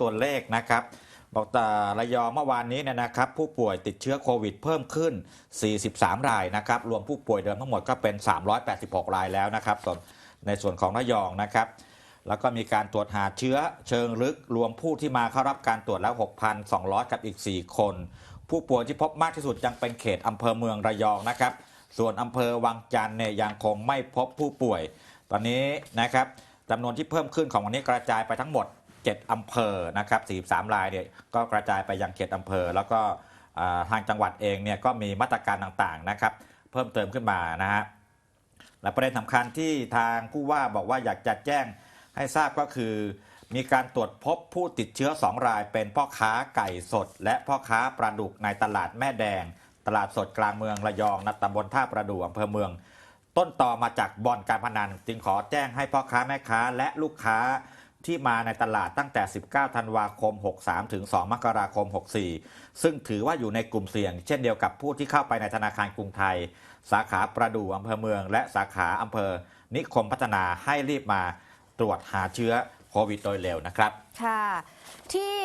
ตัวเลขนะครับบอกแต่ระยองเมื่อวานนี้เนี่ยนะครับ ผู้ป่วยติดเชื้อโควิดเพิ่มขึ้น 43 รายนะครับ รวมผู้ป่วยเดิมทั้งหมดก็เป็น 386 รายแล้วนะครับส่วนในส่วนของระยองนะครับ แล้วก็มีการตรวจหาเชื้อเชิงลึก รวมผู้ที่มาเข้ารับการตรวจแล้ว 6,200 กับอีก 4 คน ผู้ป่วยที่พบมากที่สุดยังเป็นเขตอำเภอเมืองระยองนะครับ ส่วนอำเภอวังจันทร์เนี่ยยังคงไม่พบผู้ป่วย ตอนนี้นะครับจำนวนที่เพิ่มขึ้นของวันนี้กระจายไปทั้งหมด 7อำเภอนะครับ43รายเนี่ยก็กระจายไปยังเขตอำเภอ แล้วก็ทางจังหวัดเองเนี่ยก็มีมาตรการต่างๆนะครับ เพิ่มเติมขึ้นมานะฮะและประเด็นสำคัญที่ทางผู้ว่าบอกว่าอยากจะแจ้งให้ทราบก็คือ มีการตรวจพบผู้ติดเชื้อ 2 ราย เป็นพ่อค้าไก่สด และพ่อค้าปลาดุกในตลาดแม่แดง ตลาดสดกลางเมืองระยองนตำบลท่าประดู่อำเภอเมือง ต้นต่อมาจากบ่อนการพนัน จึงขอแจ้งให้พ่อค้าแม่ค้าและลูกค้า ที่มาในตลาดตั้งแต่ 19 ธันวาคม 63 ถึง 2 มกราคม 64 ซึ่งถือว่าอยู่ในกลุ่มเสี่ยง เช่นเดียวกับผู้ที่เข้าไปในธนาคารกรุงไทย สาขาประดู่อำเภอเมือง และสาขาอำเภอ นิคมพัฒนาให้รีบมาตรวจหาเชื้อโควิดโดยเร็วนะครับ ค่ะ ที่